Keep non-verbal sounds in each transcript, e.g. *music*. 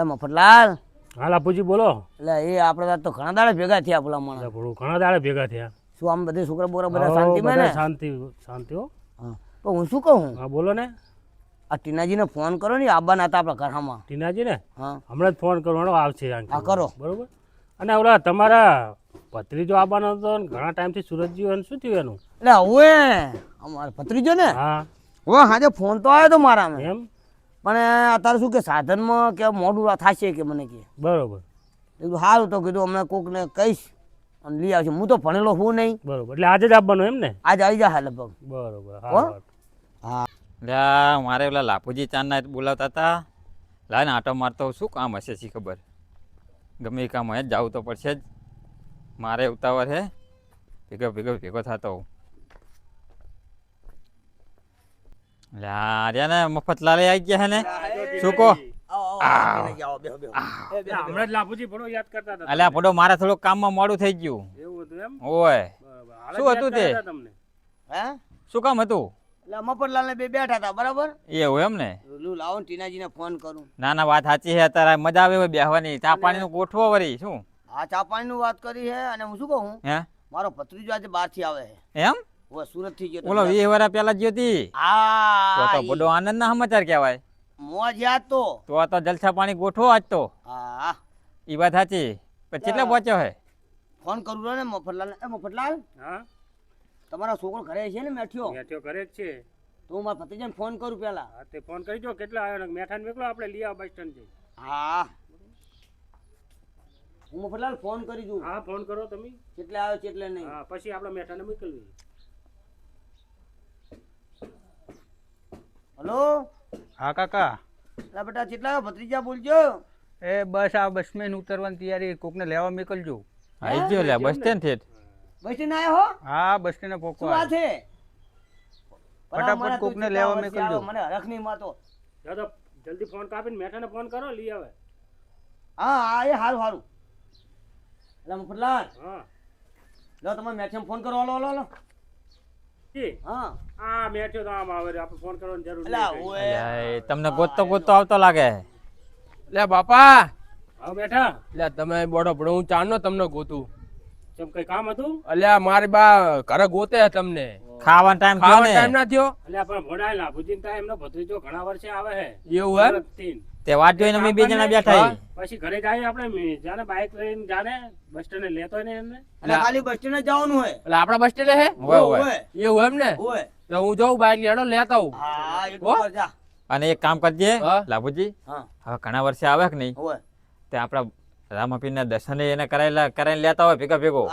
એટલે મફતલાલ. હાલ આપુજી બોલો. એટલે એ આપણે તો ઘણા દાડે ભેગા થયા પેલા મને ઘણા દાડે ભેગા થયા. શું આમ બધે છોકરા બોરા બધા શાંતિ શાંતિમાં ને? શાંતિ શાંતિ હો. હા. તો હું શું કહું? હા બોલો ને. આ ટીનાજીને ફોન કરો ને આબા ના હતા આપણા ઘરમાં. ટીનાજી ને હા. હમણાં જ ફોન કરવાનો આવશે. હા, કરો. બરોબર? અને ઓલા તમારા ભત્રીજો આવવાનો હતો ને ઘણા ટાઈમથી સુરતજી હોય શું થયું એનું? એટલે હવે અમારા ભત્રીજો ને? હા. હવે હાજે ફોન તો આવ્યો તો મારામાં. એમ? પણ અત્યારે શું કે સાધનમાં કે મોડું થશે કે મને કે? બરોબર. કીધું સારું તો કીધું હમણાં કોકને કહીશ અને લઈ આવશે. હું તો ભણેલો હું નહીં. બરોબર. એટલે આજે જ આપવાનું એમ ને? આજે આવી જાય લગભગ. બરોબર હો? હા? એટલે મારે પેલા લાપુજી ચાંદના બોલાવતા હતા. લા ને આટો મારતો શું કામ હશે શી ખબર? ગમે કામ હોય જ જવું તો પડશે જ. મારે ઉતાવળ હે. ભેગો ભેગો ભેગો થતો હોઉં લ્યા રહ્યા ને મફતલાલે આવી ગયા ને શું કહો હમણાં જ લાપુજી ભણો યાદ કરતા હતા અલ્યા પડો મારે થોડુંક કામમાં મોડું થઈ ગયું એવું હતું એમ ઓય શું હતું તે? તમને હે શું કામ હતું એટલે મફતલાલ ને બે બેઠા હતા બરાબર એવું એમ ને લું લાવો ને ફોન કરું ના ના વાત સાચી છે અત્યારે મજા આવે બેહવાની ચા પાણીનું ગોઠવો વળી શું આ ચા પાણીનું વાત કરી છે અને હું શું કહું હે મારો ભત્રીજો આજે બહારથી આવે છે એમ હવે સુરતથી ગયો ઓલો વીસ વર્ષ પેલા જ્યો તી. તો તો બડો આનંદ ના સમાચાર કહેવાય. મોજ યાદ તો તો આ તો જલસા પાણી ગોઠવો આજ તો. હા. ઈ વાત સાચી. પણ કેટલા પહોંચ્યો હે? ફોન કરું ને મફતલાલ એ મફતલાલ? હા? તમારો છોકરો ઘરે છે ને મેઠ્યો? મેઠ્યો ઘરે જ છે. તો હું મારા ભત્રીજાને ફોન કરું પેલા હા તે ફોન કરી જો કેટલા આવ્યો ને? મેઠાને મોકલો. આપણે લઈ આવ બસ સ્ટેન્ડ જઈ હા. હું મફતલાલ ફોન કરી દઉં. હા ફોન કરો તમે. કેટલા આવ્યો કેટલે નહીં. હા પછી આપણે મેઠાને મોકલવી હલો? હા કાકા. લા બેટા કેટલા ભત્રીજા બોલજો. એ બસ આ બસમેન ઉતરવાની તૈયારી. કોકને લેવા મોકલજો. ગયો લે બસ સ્ટેન્ડથી બસ સ્ટેન્ડ આયો હો? હા બસ સ્ટેન્ડ શું વાત છે? ફટાફટ કોકને લેવા મોકલજો. મને હરખમાં તો દાદા જલ્દી ફોન કાપીને મેઠાને ફોન કરો લઈ આવે. હા હા એ સારું હારું. એટલે મફતલાલ. હા. લો તમે મેઠાને ફોન કરો. Hello hello hello. તમને ગોતતો ગોતતો આવતો લાગે. લે બાપા. બેઠા. લે તમે બોડો પડો હું ચારનો તમને ગોતું. ચમ કઈ કામ હતું? અલ્યા મારી બા ઘરે ગોતે હે તમને. ખાવાનો ટાઈમ થયો ખાવા ને? ટાઈમ ના થયો? અલ્યા પણ ભોડાયેલા ભુજીન ટાઈમ એમનો ભત્રીજો ઘણા વર્ષે આવે હે. એવું હે. તે વાત જોઈને અમે બે જણા બેઠા હા. પછી ઘરે જાય આપણે જાને બાઇક લઈને જાને બસ સ્ટેન્ડ લેતો ને એમને. એટલે ખાલી બસ સ્ટેન્ડ જવાનું હોય. એટલે આપણા બસ સ્ટેન્ડ હે? હોય હોય. એવું એમ ને? હોય. તો હું જાઉં બાઈક લેડો લેતા હું હા? એક? જા. અને એક કામ કરજે લાભુજી. હવે ઘણા વર્ષે આવે કે નહીં. તે આપણા રામાપીરના દર્શન એને કરાયેલા કરાઈને લેતા હોય ભેગા ભેગો.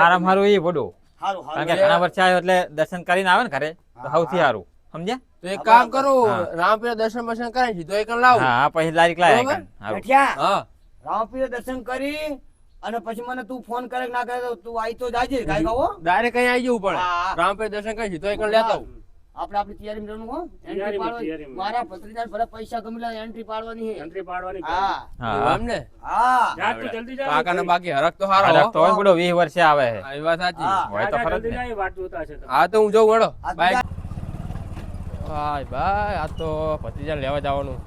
હારામ હારું એ પડું કારણ કે ઘણા વર્ષે આવ્યો એટલે દર્શન કરીને આવે ને ઘરે તો સૌથી સારું. સમજ્યા? તો એક કામ કરું. રામપીર દર્શન બર્શન કરાય છે તો એક લાવું. હા પછી લારી લાય બેઠ્યા. હા. રામપીર દર્શન કરી અને પછી મને તું ફોન કરે ના કરે તો તું આવી તો જાજે કાઈ કહો ડાયરેક્ટ અહીં આવી જવું પડે. રામપીર દર્શન કરી તો એક લેતા આવું. આપણે આપણી તૈયારી રહેવાનું હો. એન્ટ્રી પાડવાની. મારા ભત્રીજાને ભલે પૈસા ગમે લા એન્ટ્રી પાડવાની છે. એન્ટ્રી પાડવાની હા. હા. એવું હા. જા તું જલ્દી જા. કાકાને બાકી હરક તો હારો હરક તો હોય બડો 20 વર્ષે આવે છે. એ વાત સાચી. હા. હોય તો ને. તમે. હા તો હું જઉં હેડો જા. ભાઈ ભાઈ આ તો ભત્રીજા લેવા જવાનું.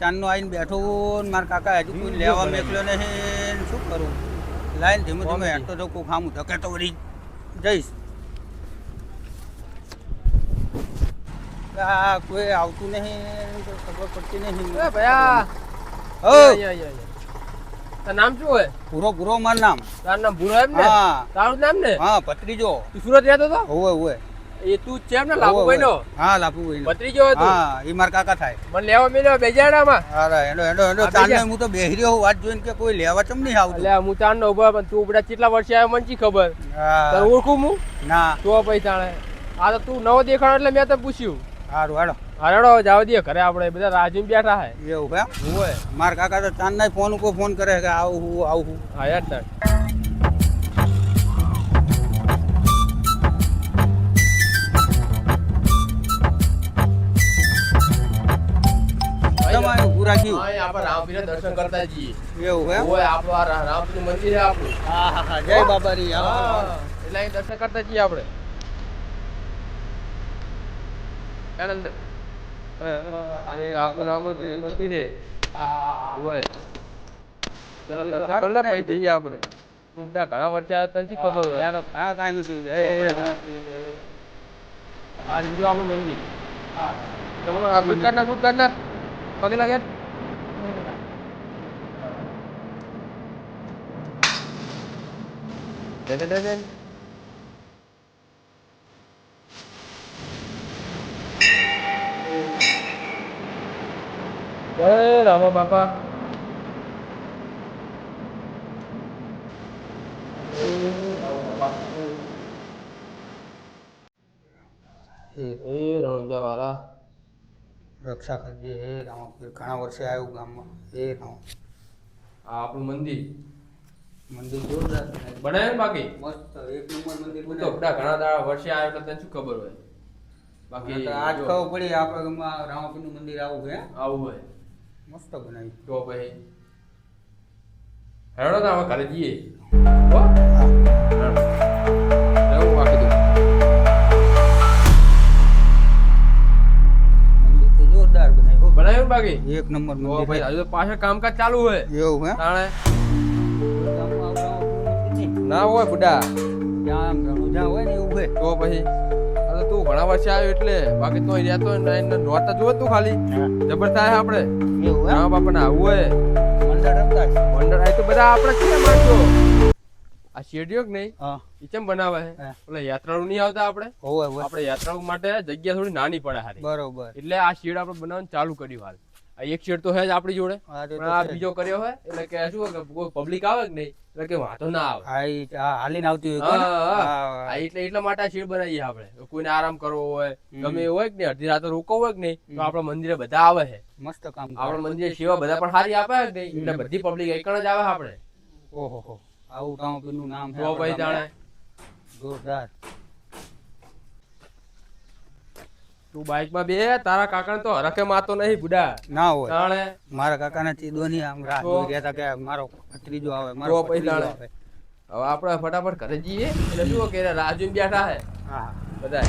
ચાંદનો આવીને બેઠું ને મારા કાકા હજુ કોઈ લેવા મેકલ્યો નહીં શું કરું? લાઈન ધીમે ધીમે હેઠતો તો કોઈ ખામું ધકે તો વળી જઈશ. આ કોઈ આવતું નહીં ખબર પડતી નહીં. ભયા. હો! નામ શું હોય? પૂરો પૂરો મારું નામ. તારું નામ ભૂરો એમ ને? તારું નામ ને? હા પત્રીજો તું સુરત રહેતો હતો હોવે હોવે. એ તું છે ને લાભુભાઈ નો હા લાભુભાઈ ભત્રીજો હતો? હા એ મારા કાકા થાય. મને લેવા મેલ્યો બેજાડામાં? અરે એનો એનો એનો હા, હું તો બેહી રહ્યો વાત જોઈને કે કોઈ લેવા ચમ નહીં આવતો? એટલે હું તાર નો ઊભો પણ તું ઉપડા કેટલા વર્ષે આવ્યો મને શી ખબર? હા. તારે ઓળખું હું? ના. તો પછી તાણે. આ તો તું નવો દેખાડો એટલે મેં તો પૂછ્યું. સારું હાડો હાડો જાવ દે ઘરે આપણે બધા રાજુ બેઠા હે. એવું હે હોય મારા કાકા તો ચાંદના ફોન ઉપર ફોન કરે કે આવું આવું હું. હા યાર તમારે પૂરા થયું હા આપણે રામપીર દર્શન કરતા જઈએ. એવું હે હોય આપણું રામપીર મંદિર છે આપણું. હા હા હા. જય બાબારી. હા હા એટલે અહીં દર્શન કરતા જઈએ આપણે. આનંદ અને આપણું રામ મંદિર છે. આ હોય ચાલો જઈએ આપણે. બધા ઘણા વર્ષે ખબર કાંઈ નથી. આ આપણું મંદિર. તમે આ પગે લાગ્યા દે દે દે દે જય રામ બાપા એ રણજા વાળા રક્ષા કરજે હે રામ ઘણા વર્ષે આવ્યું ગામમાં હે રામ આ આપણું મંદિર. મંદિર જોરદાર બનાવ્યું. બાકી? મસ્ત એક નંબર મંદિર બનાવ્યું. બધા ઘણા દાડા વર્ષે આવ્યો એટલે તને શું ખબર હોય? બાકી આ આજ ખબર પડી આપણે ગામમાં રામાપીરનું મંદિર આવું છે હે? આવું હોય. મસ્ત બનાવ્યું. તો ભાઈ હેડો તો હવે ઘરે જઈએ. હો. હા. બાકી એક નંબર મંદિર ભાઈ હજુ પાછળ કામકાજ ચાલુ હોય. એવું હે? તાણે. ના હોય બુડા. ત્યાં રણુજા હોય ને એવું તો પછી અરે તું ઘણા વર્ષે આવ્યો એટલે બાકી તો અહીંયા ને નોતા જોવે તું ખાલી. જબર થાય આપણે. એવું હે? રામા બાપાને આવું હોય. મંડળ રમતા મંડળ આય તો બધા આપણે છે માણસો. આ શેડિયો કે નહીં? હા. એ કેમ બનાવે છે. એટલે યાત્રાળુ નહીં આવતા આપણે? આપણે યાત્રાળુ માટે જગ્યા થોડી નાની પડે હારી. બરોબર. એટલે આ શેડ આપણે બનાવવાનું ચાલુ કર્યું હાલ. એક શેડ તો હે જ આપણી જોડે. હા પણ આ બીજો કર્યો હોય એટલે કે શું કે કોઈ પબ્લિક આવે કે નહીં એટલે કે વાંધો ના આવે. આ હાલીને આવતી હોય હા? હા, હા. હા, એટલે એટલા માટે આ શેડ બનાવીએ આપણે. કોઈને આરામ કરવો હોય ગમે એવું હોય કે નહીં અડધી રાતે રોકવો હોય કે નહીં તો આપણા મંદિરે બધા આવે છે. મસ્ત કામ આપણા મંદિરે સેવા બધા પણ સારી આપે કે નહીં એટલે બધી પબ્લિક એકણ જ આવે આપણે. ઓહો આવું આવું રામાપીરનું નામ તો ભાઈ જાણે. જોરદાર. તું બાઇકમાં બે તારા કાકાને તો હરખે માતો નહીં બુડા. ના હોય. જાણે મારા ચીદો ચીદોની આમ રાહ જોઈ ગયા હતા કે મારો ભત્રીજો આવે મારો ભત્રીજો આવે. હવે આપણે ફટાફટ ઘરે જઈએ એટલે જુઓ કે રાજુ બેઠા હે. હા. બધા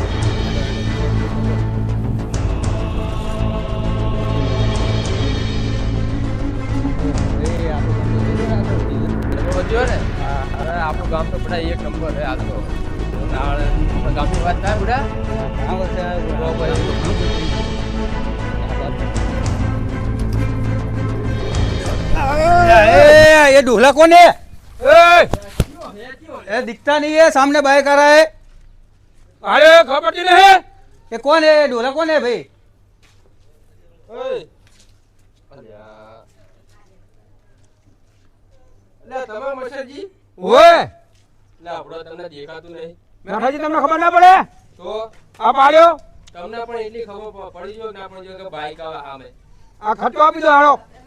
આપણું ગામ તો બધા એક નંબર હે ये दूल्हा कौन है ए दिखता नहीं है सामने बाइक आ रहा है અરે ખબર પડતી નહીં ये कौन है दूल्हा कौन है भाई એટલે તમે મશરજી ઓય એટલે આપણો તમને દેખાતું નહીં મેઠાજી તમને ખબર ના પડે તો આ પાડ્યો તમને પણ એટલી ખબર પ- પડી જો ના પણ જો કે બાઈક આવે સામે આ ખર્ચો આપી દો હાલો ખર્ચો બરચો નહીં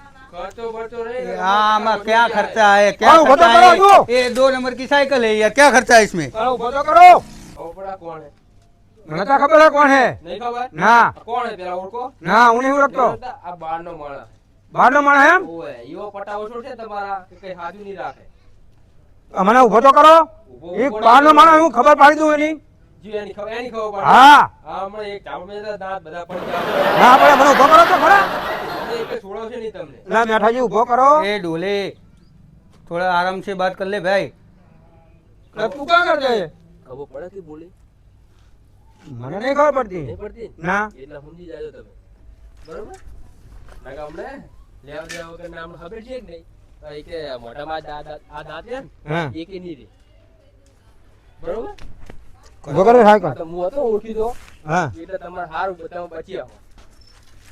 हाँ मैं क्या खर्चा है क्या हाँ, वो तो खर्चा करो है तू। ये દો નંબર की साइकिल है यार क्या खर्चा है इसमें હાલો ઉભો તો કરો ઓપડા કોણ હે મને તો ખબર હે કોણ હે નહીં ખબર ના કોણ હે પેલા ઓળખો ના હું નહીં ઓળખતો આ બાર નો માણસ બહાર નો માણસ એમ ઓય ઈવો પટાવો છો છે તમારા કે કઈ હાજુ નહીં રાખે આ મને ઉભો તો કરો ઊભો એક ઊભો બહાર નો નહીં. માણસ હું ખબર પાડી દઉં એની જી એની ખબર એની ખબર પડે હા હા હમણાં એક ચાવડ મેં દાંત બધા પડી ગયા ના પડે મને ઉભો કરો તો ખરા ના મેઠાજી ઊભો કરો. એ ડોલે થોડા આરામ છે વાત કર લે ભાઈ. તું કા કર જાય ખબર પડે કે બોલે? મને નહીં ખબર પડતી. પડતી? ના. એટલે સમજી જાજો તમે. બરોબર? ના ગામડે? લેવા દેવા વગર નામ ખબર છે કે નહીં? કે મોટામાં આ દાંત છે એ કે નહીં રે બરોબર? વગર હાય કા તો હું હતો ઓળખી દો હા. એટલે તમારે હારું તમે બચી આવો.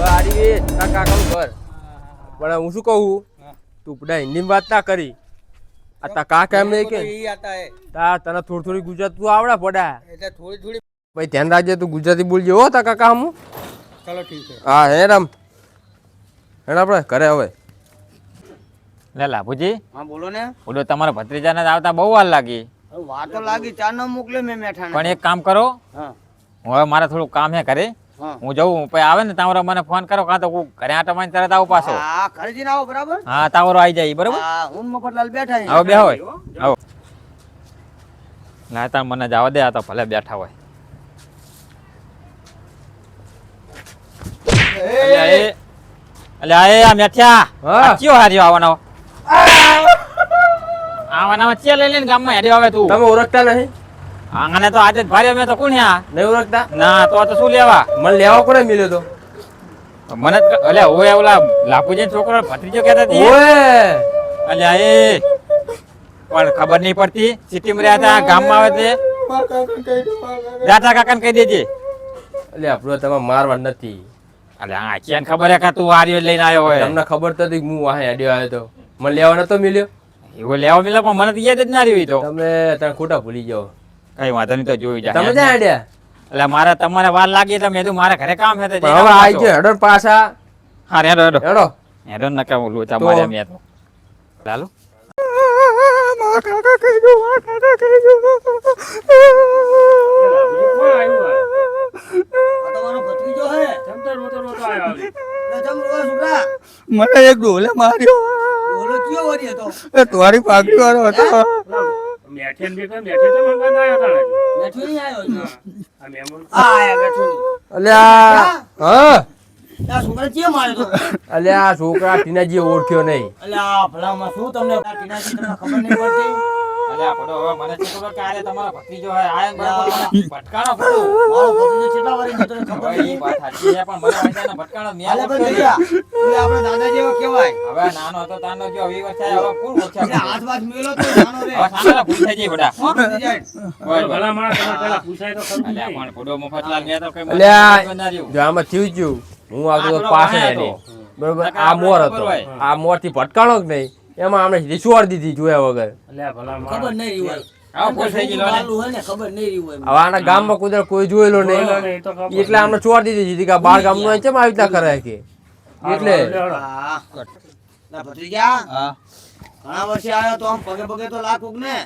જાય. એ તારા કાકાનું ઘર પણ હું. શું કહું? તું બધા હિન્દીમાં વાત ના કરી. આ તા કાકા એમ કે ઈ આતા હે તા તને થોડી થોડી ગુજરાત તું આવડે પડા. એટલે થોડી થોડી ભાઈ ધ્યાન રાખજે તું ગુજરાતી બોલજે હો તા કાકા હું ચલો ઠીક છે. હા હે રામ. હેડ આપણે ઘરે હવે. લે લાભુજી. હા બોલો ને. બોલો તમારા ભત્રીજાને આવતા બહુ વાર લાગી. વાતો તો લાગી ચાર નો મોકલ્યો મેં મેઠાને. પણ એક કામ કરો. હા. હું હવે મારે થોડું કામ હે ઘરે. હા. હું જઉં પછી આવે ને તમારો મને ફોન કરો કાં તો હું ઘરે આટા મારીને તરત આવું પાછો. હા ઘરે આવો બરાબર? હા તાવરો આવી જાય બરાબર? હા હું મફતલાલ બેઠા આવો બે હોય આવો. ના તાર મને જવા દે આ તો ભલે બેઠા હોય. અલ્યા એ આ મેઠિયા કયો હાર્યો આવવાનો? આવવાના ચે લઈ લઈને ગામમાં હેડ્યો આવે તું. તમે ઓળખતા નહીં? આને તો આજે જ ભાર્યો મેં તો કોણ આ? નહીં ઓળખતા? ના તો તો શું લેવા? મને લેવા કોને મિલ્યો તો? મને જ અલ્યા ઓય ઓલા લાપુજી છોકરો ભત્રીજો કહેતા હતી ઓય! અલ્યા એ! પણ ખબર નહીં પડતી સિટીમાં રહ્યા હતા ગામમાં આવે તે. રાજા કાકાને કહી દેજે. અલે આપણો તમે મારવા નથી. અલે આ કેન ખબર હે કે તું આર્યો લઈને આવ્યો હોય? તમને ખબર તો હતી હું વાહે હેડ્યો આવ્યો તો. મને લેવા નતો મિલ્યો એવો લેવા મિલે પણ મને તો યાદ જ ના રહ્યું તો. તમે તને ખોટા ભૂલી જાઓ. કઈ વાંધો નહીં તો જોઈ જાય તમે ક્યાં હેડ્યા એટલે મારે તમારે વાર લાગી એટલે મેં તો મારે ઘરે કામ હે તો હવે આવું. ગયો હેડો પાછા. હા હેડો હેડો. હેડો. હેડો ન કે હું લોચા તો- મેં તો તમારો છોકરા મને એક ડોલે માર્યો. તારી કયો વાળો હતો? તો તાણે. નહીં આવ્યો આ આ આયા બેઠો અલ્યા હા? આ છોકરા માર્યો તો? અલ્યા છોકરા ટીનાજી ઓળખ્યો નહીં. ભલામાં શું તમને ટીનાજી તમને ખબર નહીં પડતી? અલ્યા પડો હવે મને શું ખબર કે આરે તમારો ભત્રીજો હે આયન બરાબર મને ભટકાણો પડો મારો ભત્રીજો કેટલા વારી તને ખબર હવે વાત સાચી છે પણ મને વાંચાનો ભટકાણો મેં હાલે ઓળખ્યો પણ નહીં. જગ્યા એ આપણે દાદા જેવા કહેવાય. હવે નાનો હતો તાનો જો વી વર્ષ થયા હવે કોણ ઓળખ્યા એટલે હાથ વાત મેલો તો જાનો રે. હવે સામેલા ભૂલ થઈ ગઈ બધા. હો, ભત્રીજા. હોય હોય. ભલા માણસ તમે પેલા પૂછાય તો ખરું અલ્યા પણ પડો મફતલાલ મેં તો કઈ અલ્યા સમજ ના રહ્યું. જો આમાં થયું જ હું આગળ પાસે બરોબર આ મોર હતો. આ મોરથી ભટકાણો જ નહીં. એમાં આપણે રિશ્વર દીધી જોયા વગર. અલ્યા ભલા ખબર. નહીં રહી હોય. આવો ભૂલ થઈ ગઈ લો ને. બાલું હોય ને ખબર નહીં રહી હોય હવે આના ગામમાં કુદર કોઈ જોયેલો નહીં. ને. એટલે આમને ચોર દીધી કે બાર ગામનું અહીં ચેમ આવી રીતના કરાય કે? એટલે. હાલો, હાલો. હા. ના ભત્રીજા હા. ઘણા વર્ષે આવ્યો તો આમ પગે પગે તો લાખ ને.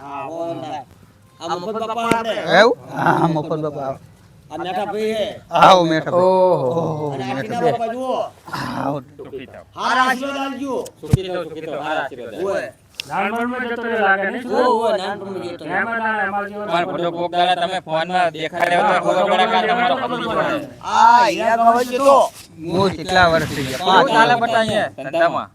હા હો ના. આ મફત બાપા એવું? હા મફત બાપા આ મેઠા ભાઈ હે આવો મેઠા ઓહો. અને આ ટીના બાપા જુઓ આવો. હારા આશીર્વાદ આલજો સુખી થો, સુખી થો. સારા આશીર્વાદ. ઓય. નાનપણમાં જતો રહ્યો લાગે નહીં? ઓ ઓ નાનપણમાં જતો રહ્યો. એમાં ના, એમાં જેવો પણ પડો કોક દાડા તમે ફોનમાં દેખાડ્યો તો ખબર પડે કે આ તમારો ભત્રીજો આ હીરા ગવાઈ ગયો હું કેટલા વર્ષ થઈ ગયા? પાંચ ચાલે બટા અહીંયા ધંધામાં?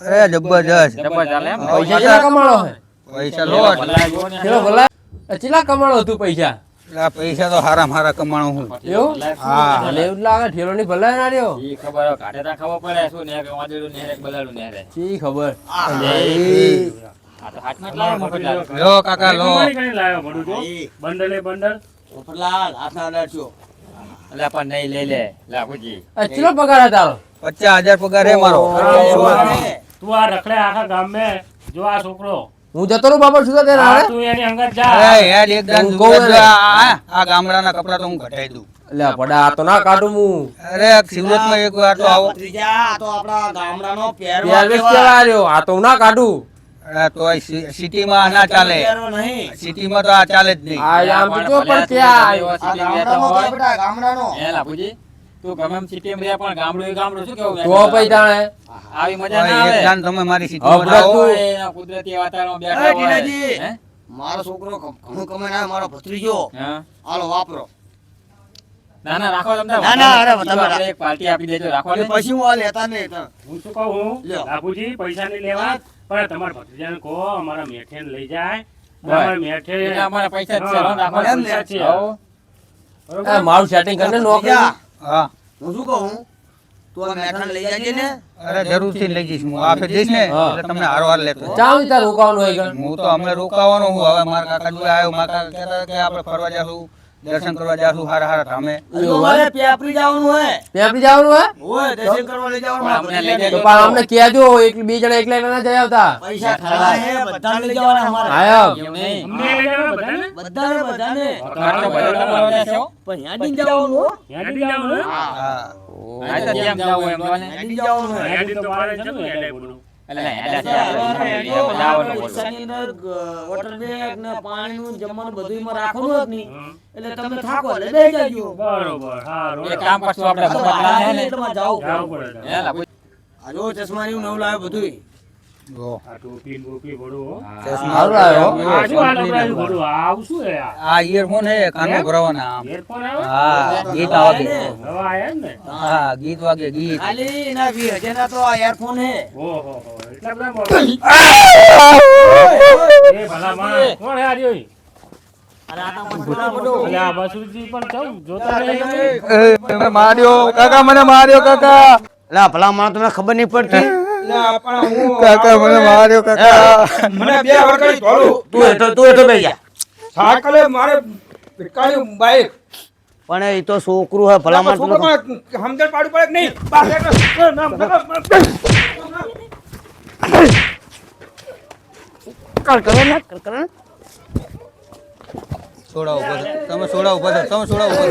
અરે જબરજસ્ત. જબર એમ? પૈસા કમાણો છે? પૈસા લોટ ભલા જુઓ ને. ભલા એ કમાણો તું પૈસા? આ પૈસા તો હારા મારા કમાણું હું. એવું? હા. એવું લાગે ઠેલો ની ભલાય ના રહ્યો. ઈ ખબર કાઢે ખબર પડે શું ને વાદળું નેરે કે બલાડું નેરે. ઈ ખબર. આ તો હાથમાં. લો કાકા લો. તો. બંડલે અલ્યા પણ નહીં લઈ લે. લાભુજી આ પગાર તારો પચાસ હજાર પગાર હે મારો. તું આ રખડે આખા ગામમાં. જો આ છોકરો. હું જતો રહું બાબા શું તે આ તું એની અંગત અરે યાર એક દાન હું જો આ આ ગામડાના કપડા તો હું ઘટાઈ દઉં. એટલે પડા આ તો ના કાઢું હું. અરે સુરતમાં એક વાર તો આવો. ભત્રીજા આ તો આપણા ગામડાનો પહેરવા પહેરવેશ કહેવાય. કેવા રહ્યો આ તો હું ના કાઢું. અરે તો સિટીમાં ના ચાલે. પહેરવો નહીં. સિટીમાં તો આ ચાલે જ નહીં. આ આમ તો જો પણ ત્યાં આ ગામડાનો કહેવાય બેટા ગામડાનો. હે લાભુજી તું ગમે એમ રહ્યા પણ ગામડું એ ગામડું શું કેવું તો પછી જાણે આવી. મજા ના આવે? દાન તમે મારી સિટીમાં હબળક આવો તું. ઓય, એના કુદરતી વાતાવરણમાં બેઠા હોય. હે? મારો છોકરો ઘણું કમાઈને આવ્યો, મારો ભત્રીજો. હાલો વાપરો. ના ના રાખો તમને ના, ના, અરે, તમે એક પાર્ટી આપી દેજો રાખો ને. પછી હું લેતા નહીં હું શું કહું લ્યો. બાપુજી પૈસા નહીં લેવા પણ તમારા ભત્રીજાને કહો અમારા મેઠિયાને લઈ જાય. અમારે મેઠે અમારા પૈસા છે હો, નાખો. છે. મારું સેટિંગ કરીને નોકરી. હા. હું શું કહું? તું આ મેઠાણ લઈ જાજે ને? અરે જરૂરથી લઈ જઈશ. હું આપે જઈશ ને? એટલે તમને હારવાર લેતો. જઈશ. ચાલ તાર રોકાવાનું હોય હું તો અમને રોકાવાનો હું હવે મારા કાકા જોડે આવ્યો. મારા કાકા કહેતા કે આપણે ફરવા જાશું. દર્શન કરવા જાશું હારા હારા ધામે. અમારે પેપરી જવાનું હે પેપરી જવાનું હે ઓય દર્શન કરવા લઈ જવાનું. આપણે લઈ તો જજો. પણ અમને કહેજો એક બે જણા એકલા ના જઈ આવતા. પૈસા ખરા હે બધા લઈ જવાના અમારે. આયો. અમને લઈ જવાના બધાને? બધાને બધાને. આટલો બધો તમારો છે હો. પણ યાદી જવાનું હો યાદી જવાનું હા. હા. આ તો જેમ જાવું એમ જવાનું યાદી તો મારે છે ને. એટલે જવાનું બોલો. વોટર બેગ ને પાણીનું જમવાનું બધું એમાં રાખવાનું જ નહીં એટલે તમે થાકો એટલે બેસી જજો બરોબર હારું. એક કામ કરશું આપણે બપોરના ને. એટલેમાં જાવું જાવું પડે. પડે. હે લાભુ. આ જો ચશ્મા એવું નવું લાવ્યો બધું આ ઇયરફોન હે. કાનમાં ભરવાના આમ. હા ગીત? હા ગીત વાગે ગીત. ખાલી તો આ હે. ઓહો એટલા બધા. એ ભલા. કોણ હે આ રહ્યો માર્યો કાકા મને માર્યો કાકા. ભલા માણસ તમને ખબર નહીં પડતી. *laughs* કાકા મને માર્યો કાકા. મને બે વખત ધોળું તું હેઠો તું હેઠો બેસી જા. સાકલે મારે ભીકાયું બાઈક. પણ એ તો છોકરું હે ભલા ખબર- સમજણ પાડવું પડે નહીં? હેઠો. ના, ને સોડા ઊભો તમે સોડા ઊભો. તમે સોડા ઊભો.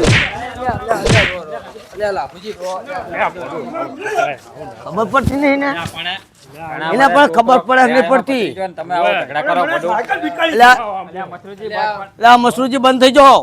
ખબર પડતી નહીં ને એના પણ ખબર પડે નહીં પડતી. એટલે મસરૂજી બંધ થઈ જાઓ.